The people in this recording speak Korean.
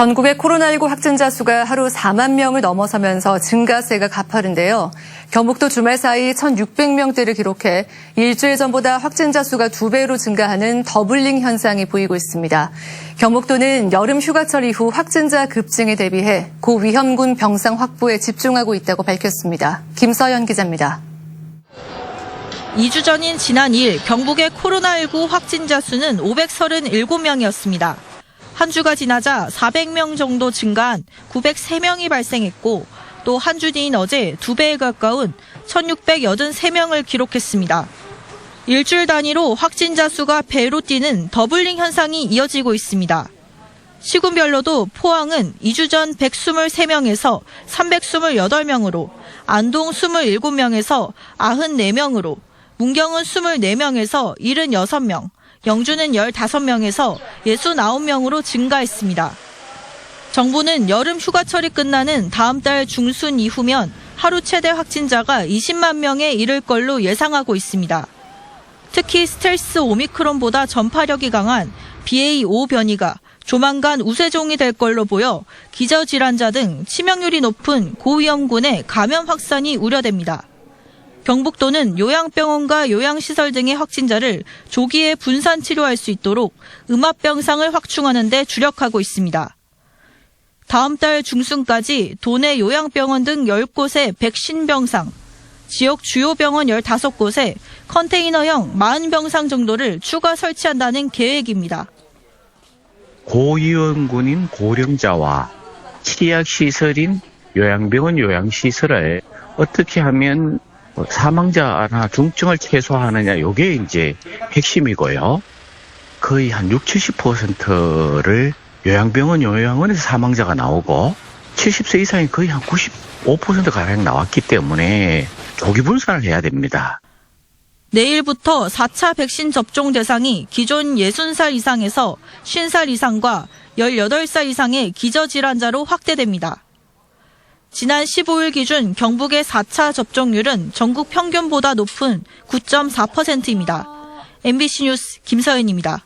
전국의 코로나19 확진자 수가 하루 4만 명을 넘어서면서 증가세가 가파른데요. 경북도 주말 사이 1,600명대를 기록해 일주일 전보다 확진자 수가 두 배로 증가하는 더블링 현상이 보이고 있습니다. 경북도는 여름 휴가철 이후 확진자 급증에 대비해 고위험군 병상 확보에 집중하고 있다고 밝혔습니다. 김서연 기자입니다. 2주 전인 지난 2일 경북의 코로나19 확진자 수는 537명이었습니다. 한 주가 지나자 400명 정도 증가한 903명이 발생했고 또 한 주 뒤인 어제 두 배에 가까운 1683명을 기록했습니다. 일주일 단위로 확진자 수가 배로 뛰는 더블링 현상이 이어지고 있습니다. 시군별로도 포항은 2주 전 123명에서 328명으로, 안동 27명에서 94명으로, 문경은 24명에서 76명, 영주는 15명에서 69명으로 증가했습니다. 정부는 여름 휴가철이 끝나는 다음 달 중순 이후면 하루 최대 확진자가 20만 명에 이를 걸로 예상하고 있습니다. 특히 스텔스 오미크론보다 전파력이 강한 BA5 변이가 조만간 우세종이 될 걸로 보여 기저질환자 등 치명률이 높은 고위험군의 감염 확산이 우려됩니다. 경북도는 요양병원과 요양시설 등의 확진자를 조기에 분산 치료할 수 있도록 음압병상을 확충하는 데 주력하고 있습니다. 다음 달 중순까지 도내 요양병원 등 10곳의 백신 병상, 지역 주요 병원 15곳에 컨테이너형 40병상 정도를 추가 설치한다는 계획입니다. 고위험군인 고령자와 치약 시설인 요양병원 요양시설을 어떻게 하면 사망자나 중증을 최소화하느냐 요게 이제 핵심이고요. 거의 한 6, 70%를 요양병원 요양원에서 사망자가 나오고 70세 이상이 거의 한 95% 가량 나왔기 때문에 조기 분산을 해야 됩니다. 내일부터 4차 백신 접종 대상이 기존 60살 이상에서 50살 이상과 18살 이상의 기저질환자로 확대됩니다. 지난 15일 기준 경북의 4차 접종률은 전국 평균보다 높은 9.4%입니다. MBC 뉴스 김서연입니다.